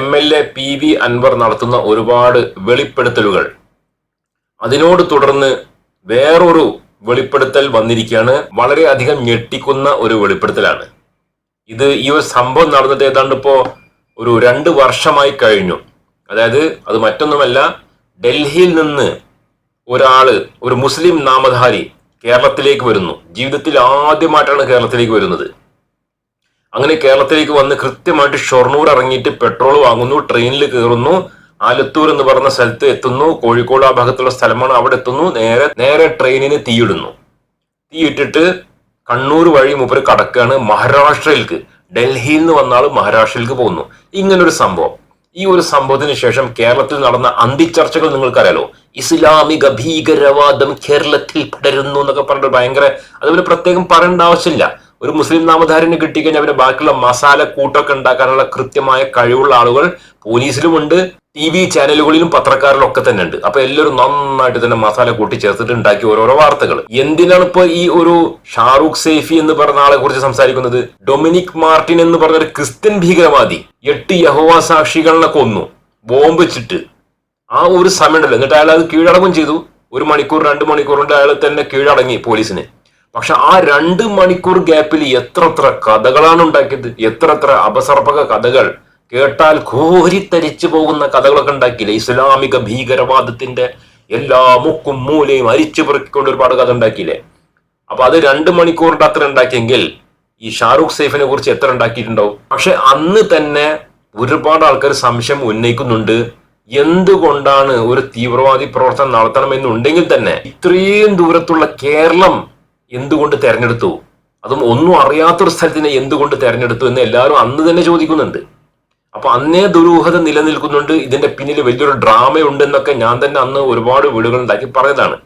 M L A P V Anvar നടത്തുന്ന ഒരുപാട് വെളിപ്പെടുത്തലുകൾ. അതിനോട് തുടർന്ന് വേറൊരു വെളിപ്പെടുത്തൽ വന്നിരിക്കുകയാണ്. വളരെയധികം ഞെട്ടിക്കുന്ന ഒരു വെളിപ്പെടുത്തലാണ്. ഇത് ഈ ഒരു സംഭവം നടന്നിട്ട് ഏതാണ്ട് ഇപ്പോ ഒരു രണ്ട് വർഷമായി കഴിഞ്ഞു. അതായത് അത് മറ്റൊന്നുമല്ല ഡൽഹിയിൽ നിന്ന് ഒരാൾ ഒരു മുസ്ലിം നാമധാരി കേരളത്തിലേക്ക് വരുന്നു. ജീവിതത്തിൽ ആദ്യമായിട്ടാണ് കേരളത്തിലേക്ക് വരുന്നത്. അങ്ങനെ കേരളത്തിലേക്ക് വന്ന് കൃത്യമായിട്ട് ഷൊർണൂർ ഇറങ്ങിയിട്ട് പെട്രോൾ വാങ്ങുന്നു ട്രെയിനിൽ കയറുന്നു ആലത്തൂർ എന്ന് പറഞ്ഞ സ്ഥലത്ത് എത്തുന്നു കോഴിക്കോട് ആ ഭാഗത്തുള്ള സ്ഥലമാണ് അവിടെ എത്തുന്നു നേരെ നേരെ ട്രെയിനിന് തീയിടുന്നു. തീയിട്ടിട്ട് കണ്ണൂർ വഴി മൂപ്പര് കടക്കുകയാണ് മഹാരാഷ്ട്രയിലേക്ക് ഡൽഹിയിൽ നിന്ന് വന്ന ആൾ മഹാരാഷ്ട്രയിലേക്ക് പോകുന്നു. ഇങ്ങനൊരു സംഭവം. ഈ ഒരു സംഭവത്തിന് ശേഷം കേരളത്തിൽ നടന്ന അന്തിച്ചർച്ചകൾ നിങ്ങൾക്കറിയാലോ? ഇസ്ലാമിക ഭീകരവാദം കേരളത്തിൽ പടരുന്നു എന്നൊക്കെ പറഞ്ഞിട്ട് ഭയങ്കര അതുപോലെ പ്രത്യേകം പറയേണ്ട ആവശ്യമില്ല. ഒരു മുസ്ലിം നാമധാരന് കിട്ടിക്കഴിഞ്ഞാൽ അവരുടെ ബാക്കിയുള്ള മസാല കൂട്ടൊക്കെ ഉണ്ടാക്കാനുള്ള കൃത്യമായ കഴിവുള്ള ആളുകൾ പോലീസിലുമുണ്ട് ടി വി ചാനലുകളിലും പത്രക്കാരിലും ഒക്കെ തന്നെ ഉണ്ട് അപ്പൊ എല്ലാവരും നന്നായിട്ട് തന്നെ മസാല കൂട്ടി ചേർത്തിട്ട് ഉണ്ടാക്കി ഓരോരോ വാർത്തകൾ. എന്തിനാണ് ഇപ്പൊ ഈ ഒരു ഷാറൂഖ് സേഫി എന്ന് പറഞ്ഞ ആളെ കുറിച്ച് സംസാരിക്കുന്നത്? ഡൊമിനിക് മാർട്ടിൻ എന്ന് പറഞ്ഞ ഒരു ക്രിസ്ത്യൻ ഭീകരവാദി എട്ട് യഹോവ സാക്ഷികളെ കൊന്നു ബോംബ് വെച്ചിട്ട്. ആ ഒരു സമയമുണ്ടല്ലോ എന്നിട്ട് അയാൾ അത് കീഴടങ്ങും ചെയ്തു. ഒരു മണിക്കൂർ രണ്ട് മണിക്കൂർ കൊണ്ട് അയാൾ തന്നെ കീഴടങ്ങി പോലീസിന്. പക്ഷെ ആ രണ്ട് മണിക്കൂർ ഗ്യാപ്പിൽ എത്ര എത്ര കഥകളാണ് ഉണ്ടാക്കിയത്? എത്ര എത്ര അപസർപ്പക കഥകൾ? കേട്ടാൽ ഘോരിത്തരിച്ചു പോകുന്ന കഥകളൊക്കെ ഉണ്ടാക്കിയില്ലേ? ഇസ്ലാമിക ഭീകരവാദത്തിന്റെ എല്ലാ മുക്കും മൂലയും അരിച്ചു പെറുക്കിക്കൊണ്ട് ഒരുപാട് കഥ ഉണ്ടാക്കിയില്ലേ? അപ്പൊ അത് രണ്ട് മണിക്കൂറിന്റെ അത്ര ഉണ്ടാക്കിയെങ്കിൽ ഈ ഷാറൂഖ് സൈഫിനെ കുറിച്ച് എത്ര ഉണ്ടാക്കിയിട്ടുണ്ടാവും? പക്ഷെ അന്ന് തന്നെ ഒരുപാട് ആൾക്കാർ സംശയം ഉന്നയിക്കുന്നുണ്ട്. എന്തുകൊണ്ടാണ് ഒരു തീവ്രവാദി പ്രവർത്തനം നടത്തണമെന്നുണ്ടെങ്കിൽ തന്നെ ഇത്രയും ദൂരത്തുള്ള കേരളം എന്തുകൊണ്ട് തെരഞ്ഞെടുത്തു? അതും ഒന്നും അറിയാത്തൊരു സ്ഥലത്തിനെ എന്തുകൊണ്ട് തെരഞ്ഞെടുത്തു എന്ന് എല്ലാവരും അന്ന് തന്നെ ചോദിക്കുന്നുണ്ട്. അപ്പൊ അന്നേ ദുരൂഹത നിലനിൽക്കുന്നുണ്ട്. ഇതിന്റെ പിന്നിൽ വലിയൊരു ഡ്രാമയുണ്ടെന്നൊക്കെ ഞാൻ തന്നെ അന്ന് ഒരുപാട് വീടുകൾ ഉണ്ടാക്കി പറഞ്ഞതാണ്.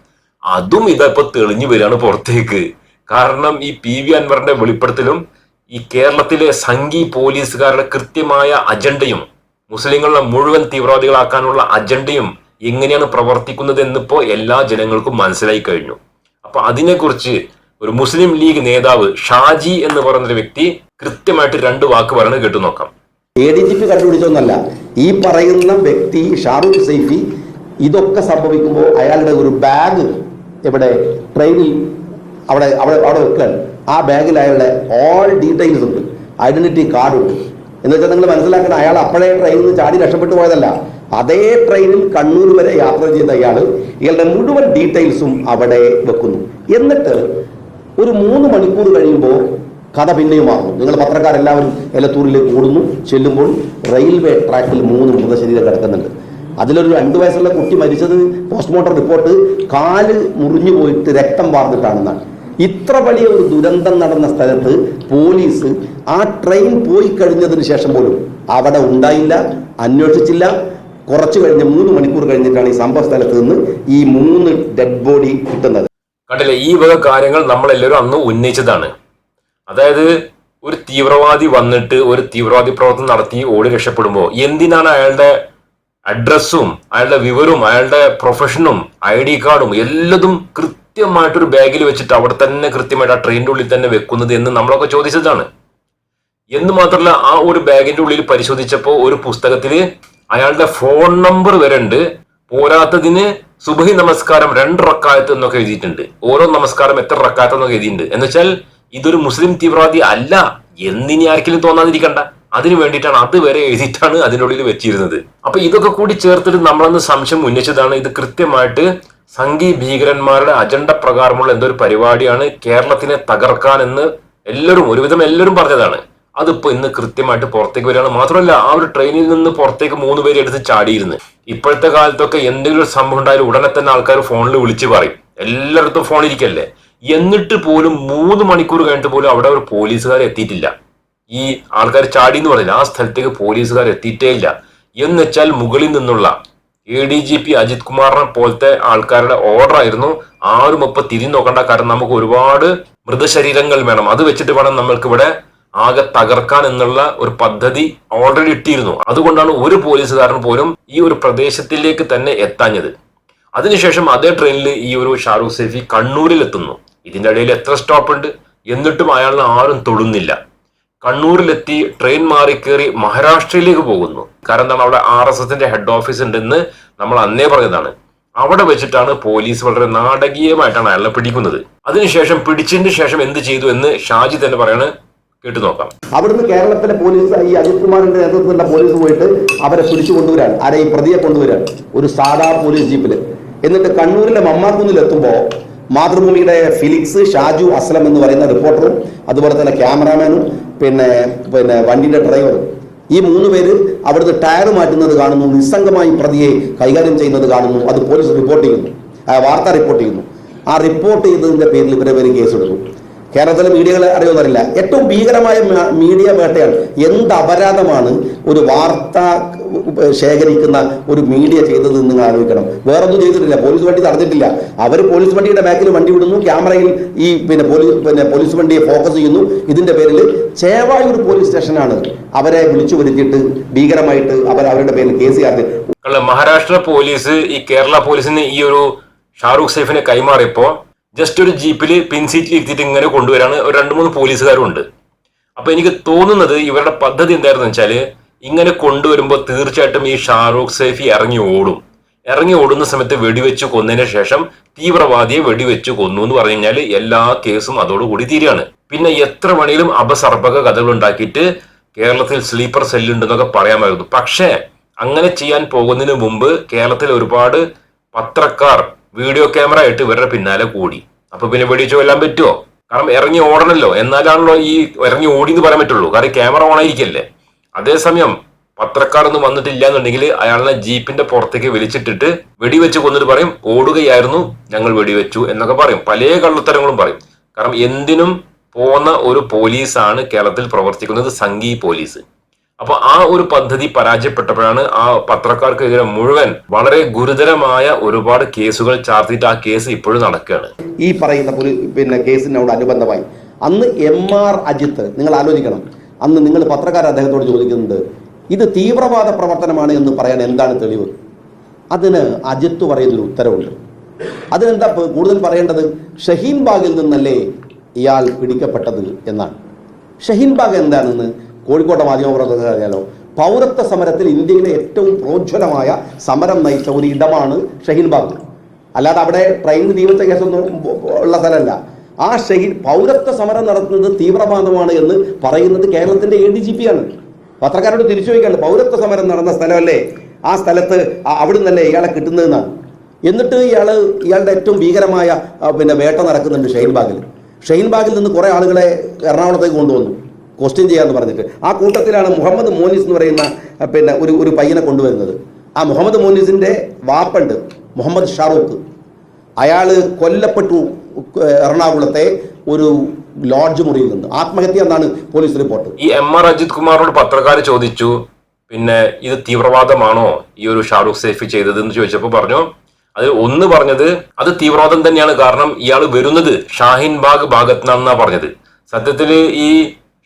അതും ഇതപ്പോ തെളിഞ്ഞു വരികയാണ് പുറത്തേക്ക്. കാരണം ഈ പി വി അൻവറിന്റെ വെളിപ്പെടുത്തലും ഈ കേരളത്തിലെ സംഘി പോലീസുകാരുടെ കൃത്യമായ അജണ്ടയും മുസ്ലിങ്ങളെ മുഴുവൻ തീവ്രവാദികളാക്കാനുള്ള അജണ്ടയും എങ്ങനെയാണ് പ്രവർത്തിക്കുന്നത് എന്നിപ്പോ എല്ലാ ജനങ്ങൾക്കും മനസ്സിലായി കഴിഞ്ഞു. അപ്പൊ അതിനെക്കുറിച്ച് ഒരു മുസ്ലിം ലീഗ് നേതാവ് ഷാജി എന്ന് ഒരു വ്യക്തി കൃത്യമായിട്ട് രണ്ട് വാക്ക് പറയുന്നത് കേട്ടു നോക്കാം. എ ഡി ജി പി കണ്ടുപിടിച്ചൊന്നല്ല ഈ പറയുന്ന വ്യക്തി ഷാറൂഖ് സൈഫി ഇതൊക്കെ സംഭവിക്കുമ്പോൾ അയാളുടെ ഒരു ബാഗ് ഇവിടെ ട്രെയിനിൽ അവിടെ അവിടെ അവിടെ വെക്കുകയാണ് ആ ബാഗിൽ അയാളുടെ ഓൾ ഡീറ്റെയിൽസ് ഉണ്ട്. ഐഡന്റിറ്റി കാർഡ് ഉണ്ട്. എന്നുവെച്ചാൽ നിങ്ങൾ മനസ്സിലാക്കണം അയാൾ അപ്പോഴേ ട്രെയിനിൽ നിന്ന് ചാടി രക്ഷപ്പെട്ടു പോയതല്ല. അതേ ട്രെയിനിൽ കണ്ണൂർ വരെ യാത്ര ചെയ്ത അയാൾ ഇയാളുടെ മുഴുവൻ ഡീറ്റെയിൽസും അവിടെ വെക്കുന്നു. എന്നിട്ട് ഒരു മൂന്ന് മണിക്കൂർ കഴിയുമ്പോൾ കഥ പിന്നെയും മാറുന്നു. നിങ്ങൾ പത്രക്കാരെല്ലാവരും എലത്തൂരിലേക്ക് ഓടുന്നു ചെല്ലുമ്പോൾ റെയിൽവേ ട്രാക്കിൽ മൂന്ന് മൃതശരീരം കിടക്കുന്നുണ്ട്. അതിലൊരു രണ്ട് വയസ്സുള്ള കുട്ടി മരിച്ചത് പോസ്റ്റ്മോർട്ടം റിപ്പോർട്ട് കാൽ മുറിഞ്ഞു പോയിട്ട് രക്തം വാർന്നിട്ടാണെന്നാണ് ഇത്ര വലിയ ഒരു ദുരന്തം നടന്ന സ്ഥലത്ത് പോലീസ് ആ ട്രെയിൻ പോയി കഴിഞ്ഞതിന് ശേഷം പോലും അവിടെ ഉണ്ടായില്ല അന്വേഷിച്ചില്ല. കുറച്ച് കഴിഞ്ഞ് മൂന്ന് മണിക്കൂർ കഴിഞ്ഞിട്ടാണ് ഈ സംഭവ സ്ഥലത്ത് നിന്ന് ഈ മൂന്ന് ഡെഡ് ബോഡി കിട്ടുന്നത്. കണ്ടില്ലേ ഈ വക കാര്യങ്ങൾ നമ്മളെല്ലാവരും അന്ന് ഉന്നയിച്ചതാണ്. അതായത് ഒരു തീവ്രവാദി വന്നിട്ട് ഒരു തീവ്രവാദി പ്രവർത്തനം നടത്തി ഓടി രക്ഷപ്പെടുമ്പോൾ എന്തിനാണ് അയാളുടെ അഡ്രസ്സും അയാളുടെ വിവരവും അയാളുടെ പ്രൊഫഷനും ഐ ഡി കാർഡും എല്ലതും കൃത്യമായിട്ടൊരു ബാഗിൽ വെച്ചിട്ട് അവിടെ തന്നെ കൃത്യമായിട്ട് ആ ട്രെയിനിന്റെ ഉള്ളിൽ തന്നെ വെക്കുന്നത് എന്ന് നമ്മളൊക്കെ ചോദിച്ചതാണ്. എന്ന് മാത്രമല്ല ആ ഒരു ബാഗിന്റെ ഉള്ളിൽ പരിശോധിച്ചപ്പോൾ ഒരു പുസ്തകത്തിൽ അയാളുടെ ഫോൺ നമ്പർ വരെ ഉണ്ട് പോരാത്തതിന് സുബഹി നമസ്കാരം രണ്ട് റക്കായത്ത് എന്നൊക്കെ എഴുതിയിട്ടുണ്ട്. ഓരോ നമസ്കാരം എത്ര റക്കായത്ത് എന്നൊക്കെ എഴുതിയിട്ടുണ്ട്. എന്ന് വെച്ചാൽ ഇതൊരു മുസ്ലിം തീവ്രവാദി അല്ല എന്നിനി ആർക്കെങ്കിലും തോന്നാതിരിക്കണ്ട. അതിനു വേണ്ടിയിട്ടാണ് അത് വരെ എഴുതിയിട്ടാണ് അതിനുള്ളിൽ വെച്ചിരുന്നത്. അപ്പൊ ഇതൊക്കെ കൂടി ചേർത്തിട്ട് നമ്മളന്ന് സംശയം ഉന്നയിച്ചതാണ്. ഇത് കൃത്യമായിട്ട് സംഘി ഭീകരന്മാരുടെ അജണ്ട പ്രകാരമുള്ള എന്തൊരു പരിപാടിയാണ് കേരളത്തിനെ തകർക്കാൻ എന്ന് എല്ലാവരും ഒരുവിധം എല്ലാവരും പറഞ്ഞതാണ്. അതിപ്പോ ഇന്ന് കൃത്യമായിട്ട് പുറത്തേക്ക് വരികയാണ്. മാത്രമല്ല ആ ഒരു ട്രെയിനിൽ നിന്ന് പുറത്തേക്ക് മൂന്ന് പേര് എടുത്ത് ചാടിയിരുന്നു. ഇപ്പോഴത്തെ കാലത്തൊക്കെ എന്തെങ്കിലും ഒരു സംഭവം ഉണ്ടായാലും ഉടനെ തന്നെ ആൾക്കാർ ഫോണിൽ വിളിച്ച് പറയും. എല്ലായിടത്തും ഫോൺ ഇരിക്കല്ലേ? എന്നിട്ട് പോലും മൂന്ന് മണിക്കൂർ കഴിഞ്ഞിട്ട് പോലും അവിടെ ഒരു പോലീസുകാർ എത്തിയിട്ടില്ല. ഈ ആൾക്കാർ ചാടി എന്ന് പറഞ്ഞില്ല. ആ സ്ഥലത്തേക്ക് പോലീസുകാർ എത്തിയിട്ടേ ഇല്ല. എന്ന് വെച്ചാൽ മുകളിൽ നിന്നുള്ള A D G P Ajith കുമാറിനെ പോലത്തെ ആൾക്കാരുടെ ഓർഡർ ആയിരുന്നു. ആരും ഇപ്പൊ തിരി നോക്കണ്ട. കാരണം നമുക്ക് ഒരുപാട് മൃതശരീരങ്ങൾ വേണം. അത് വെച്ചിട്ട് വേണം നമ്മൾക്ക് ഇവിടെ ആകെ തകർക്കാൻ എന്നുള്ള ഒരു പദ്ധതി ഓൾറെഡി ഇട്ടിരുന്നു. അതുകൊണ്ടാണ് ഒരു പോലീസുകാരൻ പോലും ഈ ഒരു പ്രദേശത്തിലേക്ക് തന്നെ എത്താഞ്ഞത്. അതിനുശേഷം അതേ ട്രെയിനിൽ ഈ ഒരു ഷാറൂഖ് സെയ്ഫി കണ്ണൂരിൽ എത്തുന്നു ഇതിന്റെ ഇടയിൽ എത്ര സ്റ്റോപ്പ് ഉണ്ട്? എന്നിട്ടും അയാളിനെ ആരും തൊടുന്നില്ല. കണ്ണൂരിലെത്തി ട്രെയിൻ മാറി കയറി മഹാരാഷ്ട്രയിലേക്ക് പോകുന്നു. കാരണം എന്താണ്? അവിടെ ആർ എസ് എസിന്റെ ഹെഡ് ഓഫീസ് ഉണ്ടെന്ന് നമ്മൾ അന്നേ പറഞ്ഞതാണ്. അവിടെ വെച്ചിട്ടാണ് പോലീസ് വളരെ നാടകീയമായിട്ടാണ് അയാളെ പിടിക്കുന്നത്. അതിനുശേഷം പിടിച്ചതിന് ശേഷം എന്ത് ചെയ്തു എന്ന് ഷാജി തന്നെ പറയാണ് കേട്ടു നോക്കാം അവിടുന്ന് കേരളത്തിലെ പോലീസ് ഈ അജിത് കുമാറിന്റെ നേതൃത്വത്തിലുള്ള പോലീസ് പോയിട്ട് അവരെ പിടിച്ചു കൊണ്ടുവരാൻ ആരെ ഈ പ്രതിയെ കൊണ്ടുവരാൻ ഒരു സാധാ പോലീസ് ജീപ്പിൽ. എന്നിട്ട് കണ്ണൂരിലെ മമ്മാക്കുന്നിൽ എത്തുമ്പോൾ മാതൃഭൂമിയുടെ ഫിലിക്സ് ഷാജു അസ്ലം എന്ന് പറയുന്ന റിപ്പോർട്ടറും അതുപോലെ തന്നെ ക്യാമറാമാനും പിന്നെ പിന്നെ വണ്ടിയുടെ ഡ്രൈവറും ഈ മൂന്ന് പേര് അവിടുന്ന് ടയർ മാറ്റുന്നത് കാണുന്നു നിസ്സംഗമായി പ്രതിയെ കൈകാര്യം ചെയ്യുന്നത് കാണുന്നു. അത് പോലീസ് റിപ്പോർട്ട് ചെയ്യുന്നു. വാർത്ത റിപ്പോർട്ട് ചെയ്യുന്നു. ആ റിപ്പോർട്ട് ചെയ്തതിന്റെ പേരിൽ ഇവരെ പേര് കേസെടുക്കും കേരളത്തിലെ മീഡിയകളെ അറിയുമെന്നറിയില്ല ഏറ്റവും ഭീകരമായ മീഡിയ വേട്ടയാണ് എന്ത് അപരാധമാണ് ഒരു വാർത്ത ശേഖരിക്കുന്ന ഒരു മീഡിയ ചെയ്തത് നിങ്ങൾ ആലോചിക്കണം. വേറൊന്നും ചെയ്തിട്ടില്ല. പോലീസ് വണ്ടി തടഞ്ഞിട്ടില്ല അവർ പോലീസ് വണ്ടിയുടെ ബാക്കിൽ വണ്ടി വിടുന്നു. ക്യാമറയിൽ ഈ പിന്നെ പോലീസ് പിന്നെ പോലീസ് വണ്ടിയെ ഫോക്കസ് ചെയ്യുന്നു. ഇതിന്റെ പേരിൽ ചേവായൂർ പോലീസ് സ്റ്റേഷനാണ് അവരെ വിളിച്ചു വരുത്തിയിട്ട് ഭീകരമായിട്ട് അവർ അവരുടെ പേരിൽ കേസ് ചാർജ് മഹാരാഷ്ട്ര പോലീസ് ഈ കേരള പോലീസിന് ഈ ഒരു ഷാറൂഖ് സൈഫിനെ കൈമാറിയപ്പോ ജസ്റ്റ് ഒരു ജീപ്പിൽ പിൻസീറ്റിൽ ഇരുത്തിയിട്ട് ഇങ്ങനെ കൊണ്ടുവരാണ്. ഒരു രണ്ട് മൂന്ന് പോലീസുകാരും ഉണ്ട്. അപ്പൊ എനിക്ക് തോന്നുന്നത് ഇവരുടെ പദ്ധതി എന്തായിരുന്നു വെച്ചാൽ ഇങ്ങനെ കൊണ്ടുവരുമ്പോൾ തീർച്ചയായിട്ടും ഈ ഷാറൂഖ് സേഫി ഇറങ്ങി ഓടും. ഇറങ്ങി ഓടുന്ന സമയത്ത് വെടിവെച്ച് കൊന്നതിന് ശേഷം തീവ്രവാദിയെ വെടിവെച്ച് കൊന്നു എന്ന് പറഞ്ഞു കഴിഞ്ഞാൽ എല്ലാ കേസും അതോടുകൂടി തീരുകയാണ്. പിന്നെ എത്ര മണിയിലും അപസർപ്പക കഥകൾ ഉണ്ടാക്കിയിട്ട് കേരളത്തിൽ സ്ലീപ്പർ സെല്ലുണ്ടെന്നൊക്കെ പറയാമായിരുന്നു. പക്ഷേ അങ്ങനെ ചെയ്യാൻ പോകുന്നതിന് മുമ്പ് കേരളത്തിൽ ഒരുപാട് പത്രക്കാർ വീഡിയോ ക്യാമറ ആയിട്ട് ഇവരുടെ പിന്നാലെ കൂടി. അപ്പൊ പിന്നെ വെടിച്ചു കൊല്ലാൻ പറ്റുമോ കാരണം ഇറങ്ങി ഓടണല്ലോ. എന്നാലാണല്ലോ ഈ ഇറങ്ങി ഓടി എന്ന് പറയാൻ പറ്റുള്ളൂ. കാരണം ക്യാമറ ഓൺ ആയിരിക്കല്ലേ. അതേസമയം പത്രക്കാരൊന്നും വന്നിട്ടില്ല എന്നുണ്ടെങ്കിൽ അയാളെ ജീപ്പിന്റെ പുറത്തേക്ക് വലിച്ചിട്ടിട്ട് വെടിവെച്ച് കൊന്നിട്ട് പറയും ഓടുകയായിരുന്നു ഞങ്ങൾ വെടിവെച്ചു എന്നൊക്കെ പറയും. പല കള്ളത്തരങ്ങളും പറയും. കാരണം എന്തിനും പോന്ന ഒരു പോലീസാണ് കേരളത്തിൽ പ്രവർത്തിക്കുന്നത് സംഘീ പോലീസ്. അപ്പൊ ആ ഒരു പദ്ധതി പരാജയപ്പെട്ടപ്പോഴാണ് ആ പത്രക്കാർക്കെതിരെ മുഴുവൻ വളരെ ഗുരുതരമായ ഒരുപാട് കേസുകൾ ചാർത്തിയിട്ട് ആ കേസ് ഇപ്പോഴും നടക്കുകയാണ്. ഈ പറയുന്ന പിന്നെ കേസിനോട് അനുബന്ധമായി അന്ന് എം ആർ അജിത്ത് നിങ്ങൾ ആലോചിക്കണം അന്ന് നിങ്ങൾ പത്രക്കാർ അദ്ദേഹത്തോട് ചോദിക്കുന്നത് ഇത് തീവ്രവാദ പ്രവർത്തനമാണ് എന്ന് പറയാൻ എന്താണ് തെളിവ്? അതിന് അജിത്ത് പറയുന്നൊരു ഉത്തരവുണ്ട്. അതിനെന്താ കൂടുതൽ പറയേണ്ടത്? ഷഹീൻബാഗിൽ നിന്നല്ലേ ഇയാൾ പിടിക്കപ്പെട്ടത് എന്നാണ്. ഷഹീൻബാഗ് എന്താണെന്ന് കോഴിക്കോട്ടെ മാധ്യമപ്രവർത്തകർ അറിയാലോ. പൗരത്വ സമരത്തിൽ ഇന്ത്യയിലെ ഏറ്റവും പ്രോജ്വലമായ സമരം നയിച്ച ഒരു ഇടമാണ് ഷഹീൻ ബാഗ് അല്ലാതെ അവിടെ ട്രെയിൻ തീവച്ച കേസൊന്നും ഉള്ള സ്ഥലമല്ല. ആ ഷഹീൻ പൗരത്വ സമരം നടത്തുന്നത് തീവ്രവാദമാണ് എന്ന് പറയുന്നത് കേരളത്തിന്റെ എ ഡി ജി പി ആണ്. പത്രക്കാരോട് തിരിച്ചു ചോദിക്കാണ് പൗരത്വ സമരം നടന്ന സ്ഥലമല്ലേ? ആ സ്ഥലത്ത് അവിടെ നിന്നല്ലേ ഇയാളെ കിട്ടുന്നതെന്നാണ്. എന്നിട്ട് ഇയാൾ ഇയാളുടെ ഏറ്റവും ഭീകരമായ പിന്നെ വേട്ട നടക്കുന്നുണ്ട് ഷെയ്ൻ ബാഗിൽ. ബാഗിൽ നിന്ന് കുറെ ആളുകളെ എറണാകുളത്തേക്ക് കൊണ്ടുവന്നു. ക്വസ്റ്റ്യൻ ചെയ്യാന്ന് പറഞ്ഞിട്ട്. ആ കൂട്ടത്തിലാണ് മുഹമ്മദ് മോനിസ് എന്ന് പറയുന്ന പിന്നെ ഒരു ഒരു പയ്യനെ കൊണ്ടുവരുന്നത്. ആ മുഹമ്മദ് മോനിസിന്റെ വാപ്പുണ്ട് മുഹമ്മദ് ഷാറൂഖ്. അയാൾ കൊല്ലപ്പെട്ടു എറണാകുളത്തെ ഒരു ലോഡ്ജ് മുറിയിൽ നിന്ന്. ആത്മഹത്യ എന്നാണ് പോലീസ് റിപ്പോർട്ട്. ഈ എം ആർ അജിത് കുമാറിനോട് പത്രക്കാർ ചോദിച്ചു പിന്നെ ഇത് തീവ്രവാദമാണോ ഈ ഒരു ഷാറൂഖ് സേഫ് ചെയ്തത് എന്ന് ചോദിച്ചപ്പോൾ പറഞ്ഞു അത് ഒന്ന് പറഞ്ഞത് അത് തീവ്രവാദം തന്നെയാണ്. കാരണം ഇയാൾ വരുന്നത് ഷാഹിൻ ബാഗ് ഭാഗത്ത് നിന്നാണെന്നാണ് പറഞ്ഞത്. സത്യത്തിൽ ഈ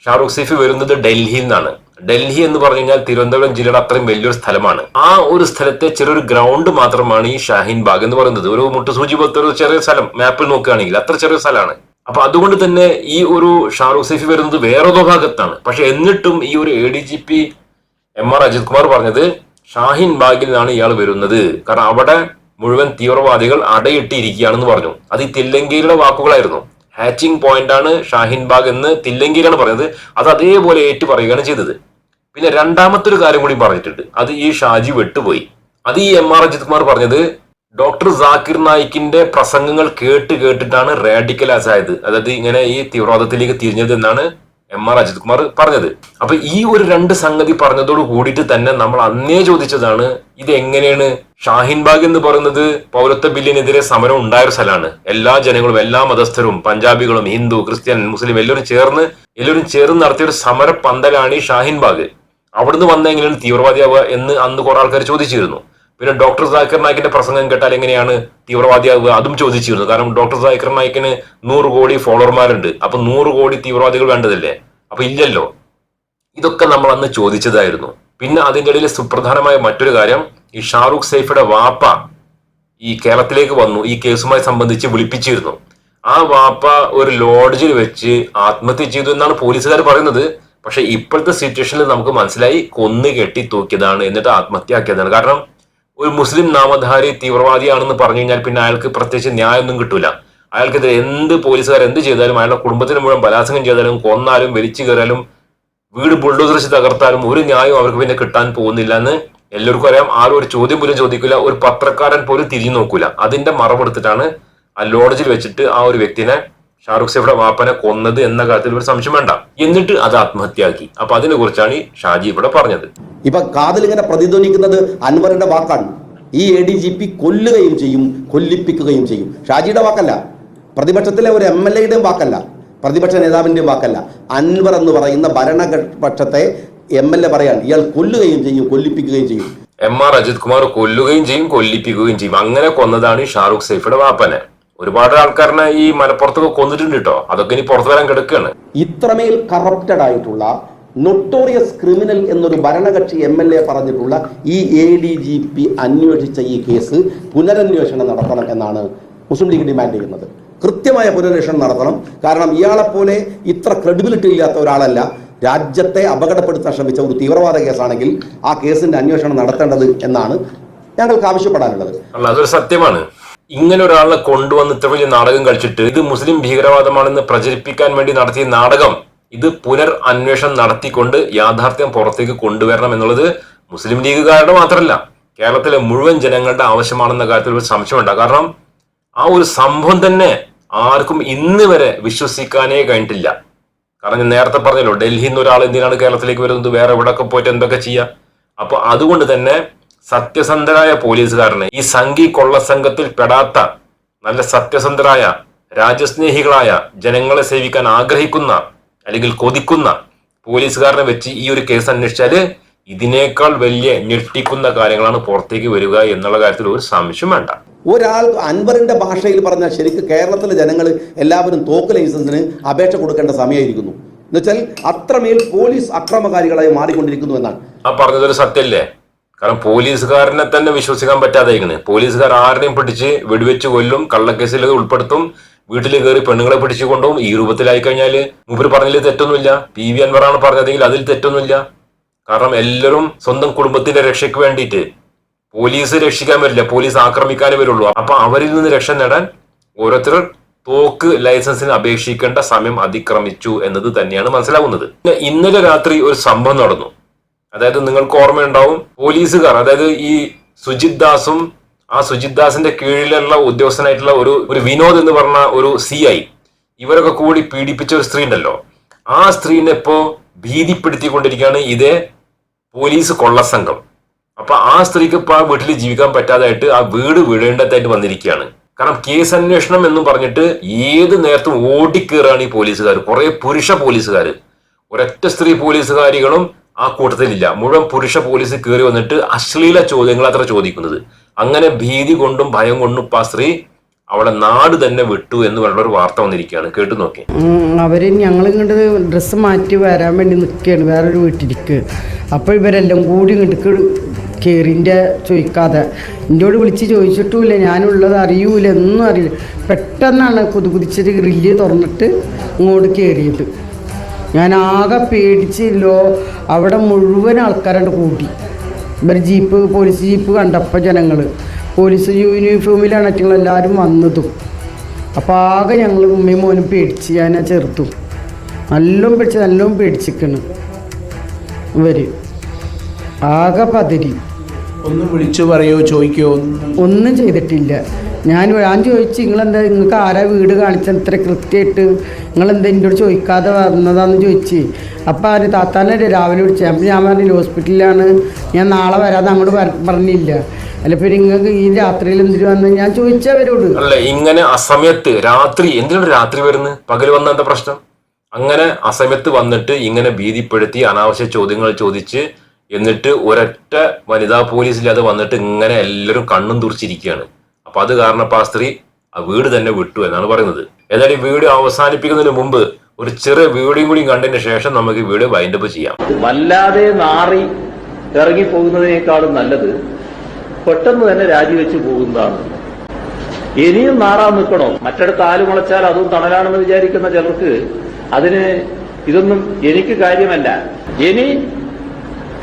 ഷാറൂഖ് സൈഫ് വരുന്നത് ഡൽഹിയിൽ നിന്നാണ്. ഡൽഹി എന്ന് പറഞ്ഞു കഴിഞ്ഞാൽ തിരുവനന്തപുരം ജില്ലയുടെ അത്രയും വലിയൊരു സ്ഥലമാണ്. ആ ഒരു സ്ഥലത്തെ ചെറിയൊരു ഗ്രൗണ്ട് മാത്രമാണ് ഈ ഷാഹിൻ ബാഗ് എന്ന് പറയുന്നത്. ഒരു മുട്ടുസൂചി പോലത്തെ ഒരു ചെറിയ സ്ഥലം മാപ്പിൽ നോക്കുകയാണെങ്കിൽ അത്ര ചെറിയ സ്ഥലമാണ്. അപ്പൊ അതുകൊണ്ട് തന്നെ ഈ ഒരു ഷാറൂഖ് സൈഫി വരുന്നത് വേറൊരു ഭാഗത്താണ്. പക്ഷെ എന്നിട്ടും ഈ ഒരു A D G P M R Ajith Kumar പറഞ്ഞത് ഷാഹിൻ ബാഗിൽ നിന്നാണ് ഇയാൾ വരുന്നത്. കാരണം അവിടെ മുഴുവൻ തീവ്രവാദികൾ അടയിട്ടിരിക്കുകയാണെന്ന് പറഞ്ഞു. അത് ഈ തെല്ലങ്കയിലെ വാക്കുകളായിരുന്നു. ഹാച്ചിങ് ആണ് ഷാഹിൻ ബാഗ് എന്ന് തില്ലങ്കേരിയാണ് പറഞ്ഞത് അത് അതേപോലെ ഏറ്റു പറയുകയാണ് ചെയ്തത്. പിന്നെ രണ്ടാമത്തെ ഒരു കാര്യം കൂടി പറഞ്ഞിട്ടുണ്ട്. അത് ഈ ഷാജി വെട്ടുപോയി. അത് ഈ എം ആർ അജിത് കുമാർ പറഞ്ഞത് ഡോക്ടർ ജാക്കിർ നായിക്കിന്റെ പ്രസംഗങ്ങൾ കേട്ട് കേട്ടിട്ടാണ് റാഡിക്കലാസ് ആയത്. അതായത് ഇങ്ങനെ ഈ തീവ്രവാദത്തിലേക്ക് തിരിഞ്ഞത് എന്നാണ് എം ആർ അജിത് കുമാർ പറഞ്ഞത്. അപ്പൊ ഈ ഒരു രണ്ട് സംഗതി പറഞ്ഞതോട് കൂടിയിട്ട് തന്നെ നമ്മൾ അന്നേ ചോദിച്ചതാണ് ഇത് എങ്ങനെയാണ്? ഷാഹിൻബാഗ് എന്ന് പറയുന്നത് പൗരത്വ ബില്ലിനെതിരെ സമരം ഉണ്ടായ ഒരു സ്ഥലമാണ്. എല്ലാ ജനങ്ങളും എല്ലാ മതസ്ഥരും പഞ്ചാബികളും ഹിന്ദു ക്രിസ്ത്യൻ മുസ്ലിം എല്ലാവരും ചേർന്ന് എല്ലാവരും ചേർന്ന് നടത്തിയ ഒരു സമര പന്തലാണ് ഈ ഷാഹിൻ ബാഗ്. അവിടുന്ന് വന്ന എങ്ങനെയാണ് തീവ്രവാദിയാവുക എന്ന് അന്ന് കുറെ ആൾക്കാർ ചോദിച്ചിരുന്നു. പിന്നെ ഡോക്ടർ സാക്കിർ നായിക്കിന്റെ പ്രസംഗം കേട്ടാൽ എങ്ങനെയാണ് തീവ്രവാദിയാവുക? അതും ചോദിച്ചിരുന്നു. കാരണം ഡോക്ടർ സാക്കിർ നായിക്കിന് നൂറ് കോടി ഫോളോവർമാരുണ്ട്. അപ്പൊ നൂറ് കോടി തീവ്രവാദികൾ വേണ്ടതല്ലേ? അപ്പൊ ഇല്ലല്ലോ. ഇതൊക്കെ നമ്മൾ അന്ന് ചോദിച്ചതായിരുന്നു. പിന്നെ അതിന്റെ ഇടയിൽ സുപ്രധാനമായ മറ്റൊരു കാര്യം ഈ ഷാറൂഖ് സൈഫിയുടെ വാപ്പ ഈ കേരളത്തിലേക്ക് വന്നു ഈ കേസുമായി സംബന്ധിച്ച് വിളിപ്പിച്ചിരുന്നു. ആ വാപ്പ ഒരു ലോഡ്ജിൽ വെച്ച് ആത്മഹത്യ ചെയ്തു എന്നാണ് പോലീസുകാർ പറയുന്നത്. പക്ഷെ ഇപ്പോഴത്തെ സിറ്റുവേഷനിൽ നമുക്ക് മനസ്സിലായി കൊന്നു കെട്ടി തൂക്കിയതാണ് എന്നിട്ട് ആത്മഹത്യ ആക്കിയതാണ്. കാരണം ഒരു മുസ്ലിം നാമധാരി തീവ്രവാദിയാണെന്ന് പറഞ്ഞു കഴിഞ്ഞാൽ പിന്നെ അയാൾക്ക് പ്രത്യേകിച്ച് ന്യായമൊന്നും കിട്ടൂല. അയാൾക്കെതിരെ എന്ത് പോലീസുകാർ എന്ത് ചെയ്താലും അയാളുടെ കുടുംബത്തിന് മുഴുവൻ ബലാത്സംഗം ചെയ്താലും കൊന്നാലും വലിച്ചു കയറാലും വീട് ബുൾഡോസർ വെച്ച് തകർത്താലും ഒരു ന്യായം അവർക്ക് പിന്നെ കിട്ടാൻ പോകുന്നില്ല എന്ന് എല്ലാവർക്കും അറിയാം. ആരും ഒരു ചോദ്യം പോലും ചോദിക്കില്ല. ഒരു പത്രക്കാരൻ പോലും തിരിഞ്ഞു നോക്കൂല. അതിന്റെ മറവെടുത്തിട്ടാണ് ആ ലോഡ്ജിൽ വെച്ചിട്ട് ആ ഒരു വ്യക്തിനെ ഷാറുഖ് സൈഫിയുടെ വാപ്പനെ കൊന്നത് എന്ന കാര്യത്തിൽ ഒരു സംശയം വേണ്ട. എന്നിട്ട് അത് ആത്മഹത്യയാക്കി. അപ്പൊ അതിനെ കുറിച്ചാണ് ഷാജി ഇവിടെ പറഞ്ഞത്. ഇപ്പൊ കാതിൽ ഇങ്ങനെ പ്രതിധ്വനിക്കുന്നത് അൻവറിന്റെ വാക്കാണ്. ഈ എ ഡി ജി പി കൊല്ലുകയും ചെയ്യും കൊല്ലിപ്പിക്കുകയും ചെയ്യും. ഷാജിയുടെ വാക്കല്ല. പ്രതിപക്ഷത്തിലെ ഒരു എം എൽ എയുടെയും വാക്കല്ല. പ്രതിപക്ഷ നേതാവിന്റെയും വാക്കല്ല. അൻവർ എന്ന് പറയുന്ന ഭരണപക്ഷത്തെ എം എൽ എ പറയാൻ ഇയാൾ കൊല്ലുകയും ചെയ്യും കൊല്ലിപ്പിക്കുകയും ചെയ്യും. എം ആർ അജിത് കുമാർ കൊല്ലുകയും ചെയ്യും കൊല്ലിപ്പിക്കുകയും ചെയ്യും. അങ്ങനെ കൊന്നതാണ് ഷാറുഖ് സൈഫിയുടെ വാപ്പനെ. ഒരുപാട് ആൾക്കാരനെ ഈ മലപ്പുറത്തൊക്കെ കൊന്നിട്ടുണ്ട് കേട്ടോ. അതൊക്കെ ഇനി പുറത്തു വരാൻ കിടക്കുകയാണ് ഇത്രമേൽ കറപ്റ്റഡ് ആയിട്ടുള്ള നൊട്ടോറിയസ് ക്രിമിനൽ എന്നൊരു ഭരണകക്ഷി എം എൽ എ പറഞ്ഞിട്ടുള്ള ഈ എ ഡി ജി പി അന്വേഷിച്ച ഈ കേസ് പുനരന്വേഷണം നടത്തണം എന്നാണ് മുസ്ലിം ലീഗ് ഡിമാൻഡ് ചെയ്യുന്നത്. കൃത്യമായ പുനരന്വേഷണം നടത്തണം. കാരണം ഇയാളെപ്പോലെ ഇത്ര ക്രെഡിബിലിറ്റി ഇല്ലാത്ത ഒരാളല്ല. രാജ്യത്തെ അപകടപ്പെടുത്താൻ ശ്രമിച്ച ഒരു തീവ്രവാദ കേസാണെങ്കിൽ ആ കേസിന്റെ അന്വേഷണം നടത്തേണ്ടത് എന്നാണ് ഞങ്ങൾക്ക് ആവശ്യപ്പെടാനുള്ളത്. അതൊരു സത്യമാണ്. ഇങ്ങനെ ഒരാളെ കൊണ്ടുവന്ന് ഇത്ര വലിയ നാടകം കളിച്ചിട്ട് ഇത് മുസ്ലിം ഭീകരവാദമാണെന്ന് പ്രചരിപ്പിക്കാൻ വേണ്ടി നടത്തിയ നാടകം ഇത് പുനർ അന്വേഷണം നടത്തിക്കൊണ്ട് യാഥാർത്ഥ്യം പുറത്തേക്ക് കൊണ്ടുവരണം എന്നുള്ളത് മുസ്ലിം ലീഗുകാരുടെ മാത്രമല്ല കേരളത്തിലെ മുഴുവൻ ജനങ്ങളുടെ ആവശ്യമാണെന്ന കാര്യത്തിൽ ഒരു സംശയമുണ്ട്. കാരണം ആ ഒരു സംഭവം തന്നെ ആർക്കും ഇന്ന് വരെ വിശ്വസിക്കാനേ കഴിഞ്ഞിട്ടില്ല. കാരണം ഞാൻ നേരത്തെ പറഞ്ഞല്ലോ ഡൽഹിയിൽ നിന്ന് ഒരാൾ എന്തിനാണ് കേരളത്തിലേക്ക് വരുന്നത്? വേറെ എവിടെയൊക്കെ പോയിട്ട് എന്തൊക്കെ ചെയ്യുക അപ്പൊ അതുകൊണ്ട് തന്നെ സത്യസന്ധരായ പോലീസുകാരനെ ഈ സംഘി കൊള്ള സംഘത്തിൽ പെടാത്ത നല്ല സത്യസന്ധരായ രാജ്യസ്നേഹികളായ ജനങ്ങളെ സേവിക്കാൻ ആഗ്രഹിക്കുന്ന അല്ലെങ്കിൽ കൊതിക്കുന്ന പോലീസുകാരനെ വെച്ച് ഈ ഒരു കേസ് അന്വേഷിച്ചാൽ ഇതിനേക്കാൾ വലിയ ഞെട്ടിക്കുന്ന കാര്യങ്ങളാണ് പുറത്തേക്ക് വരിക എന്നുള്ള കാര്യത്തിൽ ഒരു സംശയം വേണ്ട. ഒരാൾ അൻവറിന്റെ ഭാഷയിൽ പറഞ്ഞാൽ ശരിക്കും കേരളത്തിലെ ജനങ്ങൾ എല്ലാവരും തോക്ക് ലൈസൻസിന് അപേക്ഷ കൊടുക്കേണ്ട സമയമായിരിക്കുന്നു. എന്നുവെച്ചാൽ അത്രമേൽ പോലീസ് അക്രമകാരികളായി മാറിക്കൊണ്ടിരിക്കുന്നു എന്നാണ്. ആ പറഞ്ഞതൊരു സത്യല്ലേ? കാരണം പോലീസുകാരനെ തന്നെ വിശ്വസിക്കാൻ പറ്റാതെയിരിക്കണ് പോലീസുകാർ ആരുടെയും പിടിച്ച് വെടിവെച്ച് കൊല്ലും കള്ളക്കേസിൽ ഉൾപ്പെടുത്തും വീട്ടിൽ കയറി പെണ്ണുങ്ങളെ പിടിച്ചു കൊണ്ടുപോകും. ഈ രൂപത്തിലായി കഴിഞ്ഞാൽ മൂപ്പര് പറഞ്ഞതിൽ തെറ്റൊന്നുമില്ല. പി വി അൻവറാണ് പറഞ്ഞതെങ്കിൽ അതിൽ തെറ്റൊന്നുമില്ല. കാരണം എല്ലാവരും സ്വന്തം കുടുംബത്തിന്റെ രക്ഷയ്ക്ക് വേണ്ടിയിട്ട് പോലീസ് രക്ഷിക്കാൻ വരില്ല. പോലീസ് ആക്രമിക്കാനേ വരുള്ളൂ. അപ്പൊ അവരിൽ നിന്ന് രക്ഷ നേടാൻ ഓരോരുത്തർ തോക്ക് ലൈസൻസിന് അപേക്ഷിക്കേണ്ട സമയം അതിക്രമിച്ചു എന്നത് തന്നെയാണ് മനസ്സിലാവുന്നത്. ഇന്നലെ രാത്രി ഒരു സംഭവം നടന്നു. അതായത് നിങ്ങൾക്ക് ഓർമ്മയുണ്ടാവും പോലീസുകാർ അതായത് ഈ സുജിത് ദാസും ആ സുജിത് ദാസിന്റെ കീഴിലുള്ള ഉദ്യോഗസ്ഥനായിട്ടുള്ള ഒരു ഒരു വിനോദ് എന്ന് പറഞ്ഞ ഒരു സി ഐ ഇവരൊക്കെ കൂടി പീഡിപ്പിച്ച ഒരു സ്ത്രീ ഉണ്ടല്ലോ. ആ സ്ത്രീനെ ഇപ്പോ ഭീതിപ്പെടുത്തിക്കൊണ്ടിരിക്കുകയാണ് ഇതേ പോലീസ് കൊള്ളസംഘം. അപ്പൊ ആ സ്ത്രീക്ക് ഇപ്പൊ ആ വീട്ടിൽ ജീവിക്കാൻ പറ്റാതായിട്ട് ആ വീട് വിടേണ്ടതായിട്ട് വന്നിരിക്കുകയാണ്. കാരണം കേസ് അന്വേഷണം എന്ന് പറഞ്ഞിട്ട് ഏത് നേരത്തും ഓടിക്കേറാണ് ഈ പോലീസുകാർ. കുറെ പുരുഷ പോലീസുകാർ. ഒരൊറ്റ സ്ത്രീ പോലീസുകാരികളും ആ കൂട്ടത്തിലില്ല. മുഴുവൻ പുരുഷ പോലീസ് കയറി വന്നിട്ട് അശ്ലീല ചോദ്യങ്ങൾ അത്ര ചോദിക്കുന്നത്. അങ്ങനെ ഭീതി കൊണ്ടും ഭയം കൊണ്ടും ഇപ്പൊ സ്ത്രീ അവളെ നാട് തന്നെ വിട്ടു എന്ന് പറഞ്ഞ ഒരു വാർത്ത വന്നിരിക്കുകയാണ്. കേട്ടു നോക്കി. അവർ ഞങ്ങൾ ഇങ്ങോട്ട് ഡ്രസ്സ് മാറ്റി വരാൻ വേണ്ടി നിൽക്കുകയാണ്. വേറൊരു വീട്ടിലേക്ക്. അപ്പോൾ ഇവരെല്ലാം കൂടി ഇങ്ങോട്ട് കയറിന്റെ ചോദിക്കാതെ. എന്നോട് വിളിച്ച് ചോദിച്ചിട്ടുമില്ല. ഞാനുള്ളത് അറിയൂല. ഒന്നും അറിയില്ല. പെട്ടെന്നാണ് കുതികുതിച്ചിട്ട് ഗ്രില്ല് തുറന്നിട്ട് ഇങ്ങോട്ട് കയറിയത് ഞാൻ ആകെ പേടിച്ചില്ലോ. അവിടെ മുഴുവൻ ആൾക്കാരുണ്ട് കൂട്ടി ഇവർ ജീപ്പ് പോലീസ് ജീപ്പ് കണ്ടപ്പോൾ ജനങ്ങൾ പോലീസ് യൂണിഫോമിലാണ് ഞങ്ങൾ എല്ലാവരും വന്നതും. അപ്പോൾ ആകെ ഞങ്ങൾ ഉമ്മയും മോനും പേടിച്ച് ഞാൻ ചെറുത്തു നല്ലോം പേടിച്ച് നല്ലോം പേടിച്ചിക്കണ് ഇവർ ആകെ പതിരി. ഒന്ന് വിളിച്ചു പറയോ ചോദിക്കോ? ഒന്നും ചെയ്തിട്ടില്ല. ഞാൻ ഞാൻ ചോദിച്ചു നിങ്ങളെന്താ നിങ്ങൾക്ക് ആരാ വീട് കാണിച്ച ഇത്ര കൃത്യമായിട്ട് നിങ്ങളെന്താ എന്നോട് ചോദിക്കാതെ വന്നതാന്ന് ചോദിച്ചു. അപ്പോൾ അവർ താത്താനെ രാവിലെ വിളിച്ചു. അപ്പം ഞാൻ പറഞ്ഞു ഹോസ്പിറ്റലിലാണ്. ഞാൻ നാളെ വരാതെ അങ്ങോട്ട് പറ- പറഞ്ഞില്ല. അല്ല പിന്നെ നിങ്ങൾക്ക് ഈ രാത്രിയിൽ എന്തിനു വന്ന്? ഞാൻ ചോദിച്ചവരോട് അല്ല ഇങ്ങനെ അസമയത്ത് രാത്രി എന്തിനാണ് രാത്രി വരുന്നത്? പകൽ വന്ന എന്താ പ്രശ്നം? അങ്ങനെ അസമയത്ത് വന്നിട്ട് ഇങ്ങനെ ഭീതിപ്പെടുത്തി അനാവശ്യ ചോദ്യങ്ങൾ ചോദിച്ച് എന്നിട്ട് ഒരൊറ്റ വനിതാ പോലീസ് ഇല്ലാതെ വന്നിട്ട് ഇങ്ങനെ എല്ലാവരും കണ്ണും തുറിച്ചിരിക്കുകയാണ്. അപ്പൊ അത് കാരണം ഇപ്പൊ ആ സ്ത്രീ ആ വീട് തന്നെ വിട്ടു എന്നാണ് പറയുന്നത്. ഏതായാലും ഈ വീഡിയോ അവസാനിപ്പിക്കുന്നതിന് മുമ്പ് ഒരു ചെറിയ വീഡിയോയും കൂടി കണ്ടതിന് ശേഷം നമുക്ക് വീഡിയോ വൈൻഡപ്പ് ചെയ്യാം. വല്ലാതെ നാറി ഇറങ്ങിപ്പോകുന്നതിനേക്കാളും നല്ലത് പെട്ടെന്ന് തന്നെ രാജിവെച്ച് പോകുന്നതാണ്. ഇനിയും നാറാൻ നിൽക്കണോ? മറ്റിടത്ത് ആൽ മുളച്ചാൽ അതും തണലാണെന്ന് വിചാരിക്കുന്ന ചിലർക്ക് അതിന് ഇതൊന്നും എനിക്ക് കാര്യമല്ല. ഇനി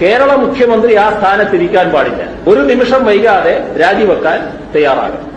കേരള മുഖ്യമന്ത്രി ആ സ്ഥാനത്തിരിക്കാൻ പാടില്ല. ഒരു നിമിഷം വൈകാതെ രാജിവെക്കാൻ തയ്യാറാകണം.